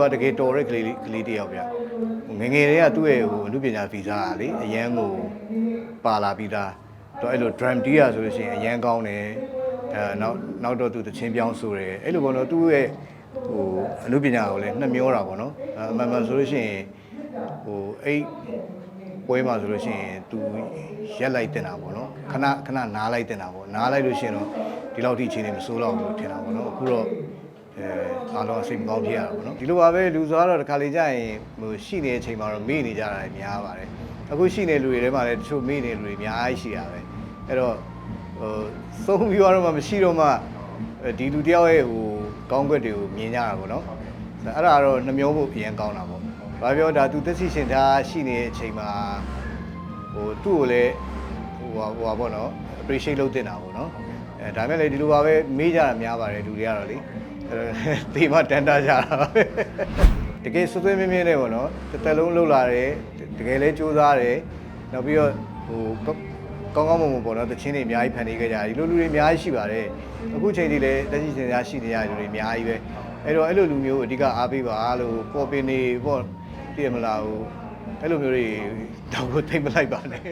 ကတကယ်တော်တဲ့ကလေးလေးကလေးတစ်ယောက်ဗျငယ်ငယ်လေးကသူ့ရဲ့ဟိုအမှုပညာဗီဇာကလေအရန်ကိုပါလာပြီးသားတော့အဲ့လို drum D ရဆိုလို့ရှိရင်အရန်ကောင်းတယ်အဲနောက်နောက်တော့သူတချင်းပြောင်းဆိုတယ်အဲ့လိုပေါ့နော်သူ့ရဲ့ဟိုအမှုပညာကိုလည်းနှမျောတာပေါ့နော်အမှန်မှန်ဆိုလို့ရှိရင်ဟိုအဲ့ပွဲမှာဆိုလို့ရှိရင်သူရက်လိုက်တင်တာပေါ့နော်ခဏခဏနားလိုက်တင်တာပေါ့နားလိုက်လို့ရှိရင်တော့ဒီလောက်ထိအချိန်နေမစိုးတော့ဘူးလို့ထင်တာပေါ့နော်အခုတော့ အဲအားလုံးစိတ်မကောင်းဖြစ်ရတာပေါ့နော်ဒီလိုပါပဲလူဆိုတော့တစ်ခါလေကြာရင်ဟိုရှိနေတဲ့အချိန်မှာတော့မေ့နေကြတာလည်းများပါတယ်အခုရှိနေလူတွေထဲမှာလည်းတချို့မေ့နေလူတွေအများကြီးရှိတာပဲအဲ့တော့ဟိုသုံးပြီးတော့မှမရှိတော့မှဒီလူတယောက်ရဲ့ဟိုကောင်းကွက်တွေကိုမြင်ကြတာပေါ့နော်အဲ့ဒါတော့နှမျောဖို့အရင်ကောင်းတာပေါ့ဘာပြောဒါသူသက်ရှိရှင်သားရှိနေတဲ့အချိန်မှာဟိုသူ့ကိုလည်းဟိုဟာဟိုဟာပေါ့နော် appreciate လုပ်တင်တာပေါ့နော်အဲဒါမဲ့လည်းဒီလိုပါပဲမေးကြတာများပါတယ်လူတွေကတော့လေအဲ့တော့ ဒီမှာတန်တာကြတာပါပဲတကယ်စွတ်သွဲမြင်းမြင်းနဲ့ပေါ့နော်တစ်သက်လုံးလှုပ်လာတယ်တကယ်လဲစူးစမ်းတယ်နောက်ပြီးတော့ဟိုကောင်းကောင်းမွန်မွန်ပေါ့နော်တချင်းတွေအများကြီးဖန်တီးခဲ့ကြတယ်ဒီလိုလူတွေအများကြီးရှိပါတယ်အခုချိန်ထိလည်းတက်ရှိစင်များရှိနေရတဲ့လူတွေအများကြီးပဲအဲ့တော့အဲ့လိုလူမျိုးအဓိကအားပေးပါလို့ပေါ်ပင်နေပေါ့တည်ရမလားဟိုအဲ့လိုမျိုးတွေတော့ကိုထိမ့်မလိုက်ပါနဲ့